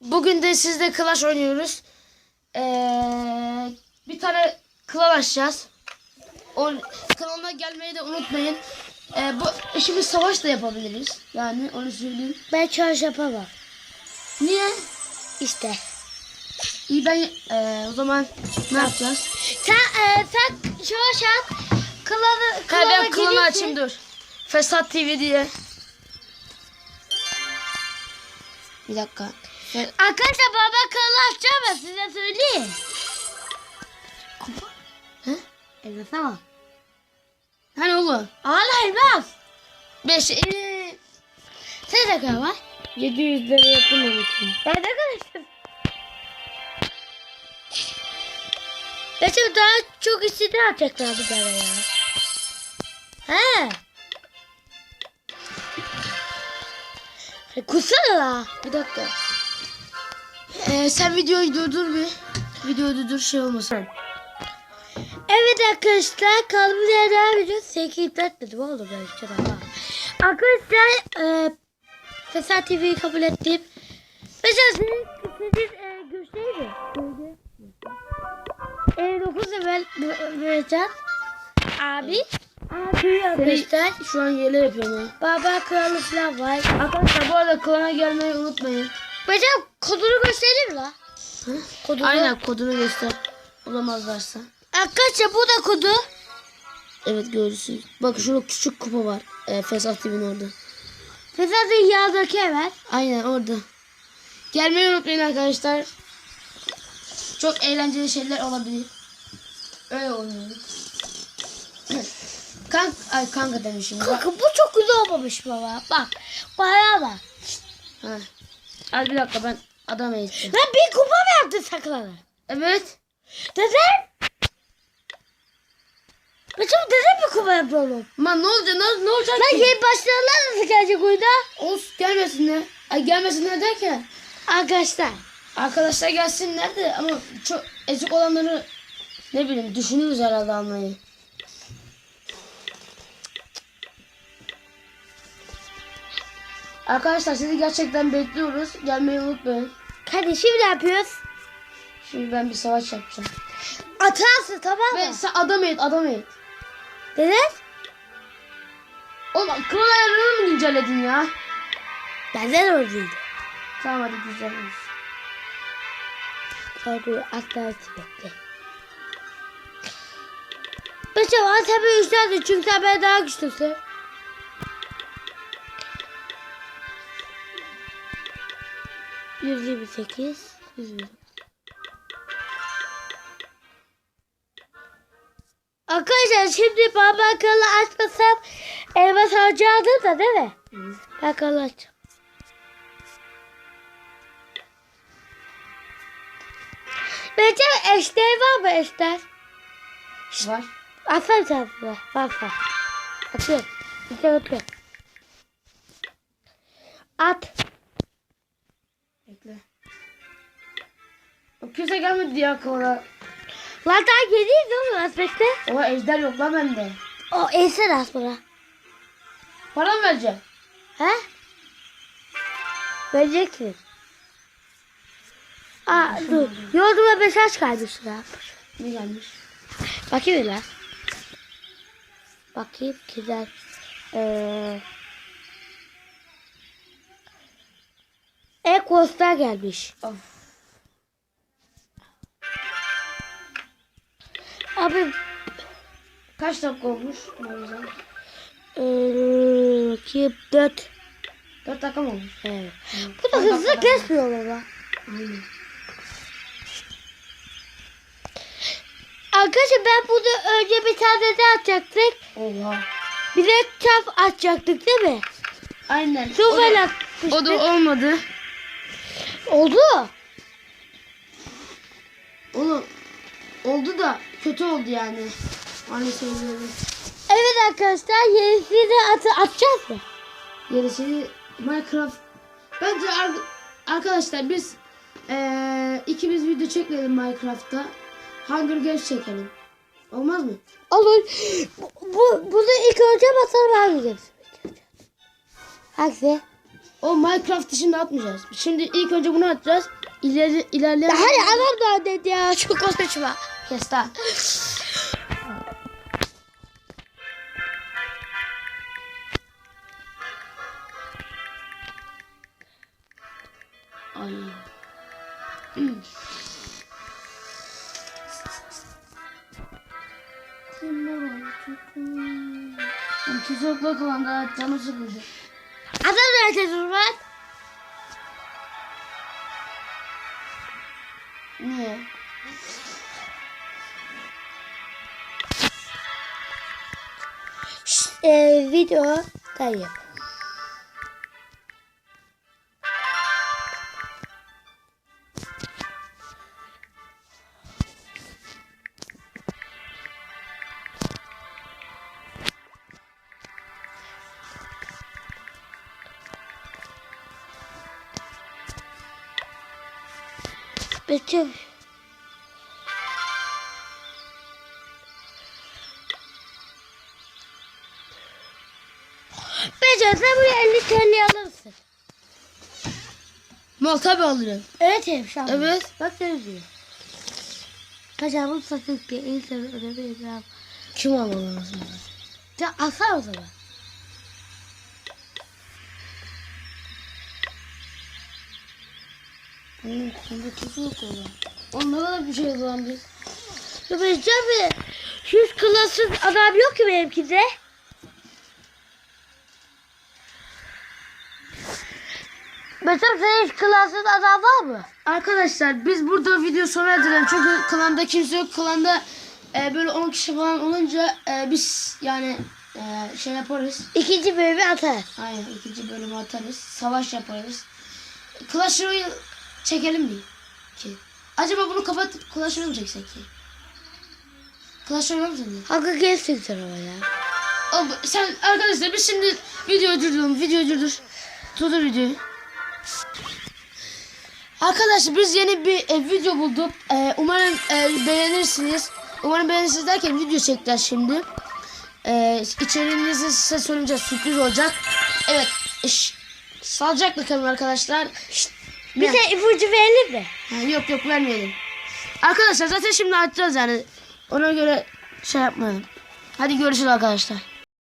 Bugün de sizle Clash oynuyoruz. Ee, bir tane klan açacağız. O kanalına gelmeyi de unutmayın. Ee, bu şimdi savaş da yapabiliriz. Yani onu söyleyeyim. Ben çarş yapamam. Niye? İşte. İyi ben ee, o zaman ne yapacağız? Sen, e, sen çarş yap. Klanı, Ha, klana ben klanı açayım dur. Fesat TV diye. Bir dakika. Fe- Arkadaşlar baba kanalı açacağım ben size söyleyeyim. He? Evet tamam. Hani oğlum? Hala elmas. 5 ee, Sen de kadar var. 700 lira yakın için. Ben de karıştım. Şimdi daha çok istedi atacaklar bir tane ya. He. Kutsana la. Bir dakika. Ee, sen videoyu durdur bir. Videoyu durdur şey olmasın. Evet arkadaşlar kalbimle devam ediyoruz. Sevgi iptal dedim oğlum ben işte daha. Arkadaşlar e, Fesat TV'yi kabul ettim. Mesela sizin, sizin e, görüşleri mi? E, 9 evvel vereceğim. Abi. Abi arkadaşlar. Şu an yele yapıyorum ha. Baba kralı falan var. Arkadaşlar bu arada klana gelmeyi unutmayın. Mesela kodunu göstereyim la. Kodunu. Aynen kodunu göster. Bulamazlarsa. Arkadaşlar bu da kodu. Evet görürsünüz. Bak şurada küçük kupa var. Ee, Fesat TV'nin orada. Fesat'ın yağdaki evet. Aynen orada. Gelmeyi unutmayın arkadaşlar. Çok eğlenceli şeyler olabilir. Öyle oynuyoruz. Kank, ay kanka demişim. Kanka bu çok güzel olmamış baba. Bak. Bayağı bak. Ha. Al bir dakika ben adam eğittim. Lan bir kupa mı yaptın saklanı? Evet. Dedem. Mesela dedem bir kupa yapalım. Man ne olacak? Ne, ne olacak Lan ki? yeni başlayanlar nasıl gelecek oyuna? Olsun gelmesinler. Ay gelmesinler derken. Arkadaşlar. Arkadaşlar gelsinler de ama çok ezik olanları ne bileyim düşünürüz herhalde almayı. Arkadaşlar sizi gerçekten bekliyoruz. Gelmeyi unutmayın. Kardeşim ne yapıyoruz? Şimdi ben bir savaş yapacağım. Atarsın tamam Ve mı? sen adam eğit, adam eğit. Dedem. Oğlum kral ayarını mı güncelledin ya? Benden oradaydı. Tamam hadi güzel. Orada atlar bekle. Mesela tabii yükseldi çünkü ben daha güçlüsün. Yüz yirmi sekiz. Yüz yirmi. Arkadaşlar şimdi ben bakalı açmasam elmas harcadı da değil mi? Bakalı aç. Bence eşler var mı eşler? Var. Atsana sen buna. Bak. Atıyorum. İşte atıyorum. At. Kimse gelmedi ya kıvara. Lan daha geliyiz oğlum aspekte. Oha ejder yok lan bende. O eser as bana. Para mı vereceğim? He? Vereceksin. Aa dur. Yoluma mesaj kaymış lan. Ne gelmiş? Bakayım lan. Bakayım güzel. Ee... E-Costa gelmiş. Of. Abi Kaç dakika olmuş? O. Ee, ki dört. 4 dakika mı olmuş? Evet. Bu da hızlı kesmiyor baba. Aynen. Arkadaşlar ben bunu önce bir tane de atacaktık. Oha. Bir de çap atacaktık değil mi? Aynen. O Tuval da, o da olmadı. Oldu. Oğlum oldu da kötü oldu yani. Öyle söylüyorum. Evet arkadaşlar yenisini de at atacağız mı? Gerisini Minecraft. Bence ar- arkadaşlar biz eee ikimiz video çekmeyelim Minecraft'ta. Hunger Games çekelim. Olmaz mı? Olur. Bu, bu, bunu ilk önce basalım hangisi? Hangisi? O Minecraft dışında atmayacağız. Şimdi ilk önce bunu atacağız. İleri, ilerleyen... Ya hadi adam da dedi ya. Çok konuşma. Kes lan. Ay. Tuzakla kullandı. Canı sıkıldı. Adam nerede Durman? Niye? E, video dayı. Betül. Betül Mal tabi alırım. Evet Evşan. Evet. Bak ne diyor. Kaçağımın satılık diye en sevdiğim ödeme İbrahim. Kim almalı lazım? Ya alsana o zaman. Onun kafamda tuzu yok orada. Onlara da bir şey yazılan biz. Ya ben abi. Hiç klasız adam yok ki benimkide. Mesela senin hiç klasız adam var mı? Arkadaşlar biz burada video sona erdirelim. Çünkü klanda kimse yok. Klanda e, böyle 10 kişi falan olunca e, biz yani e, şey yaparız. İkinci bölümü atar. Aynen ikinci bölümü atarız. Savaş yaparız. Clash Royale çekelim mi? Ki. Acaba bunu kapat Clash Royale çeksek ki? Clash Royale mi sence? Hakkı gelsin sen ama ya. Oğlum, sen arkadaşlar biz şimdi videoyu durduralım. Videoyu durdur. Durdur videoyu. Arkadaşlar biz yeni bir e, video bulduk. E, umarım e, beğenirsiniz. Umarım beğenirsiniz derken video çekeceğiz şimdi. E, içeriğinizi size söyleyeceğiz. Sürpriz olacak. Evet. Şş, sağlıcakla kalın arkadaşlar. Şşt, de ipucu verelim mi? Ha, yok yok vermeyelim. Arkadaşlar zaten şimdi açacağız yani. Ona göre şey yapmayalım. Hadi görüşürüz arkadaşlar.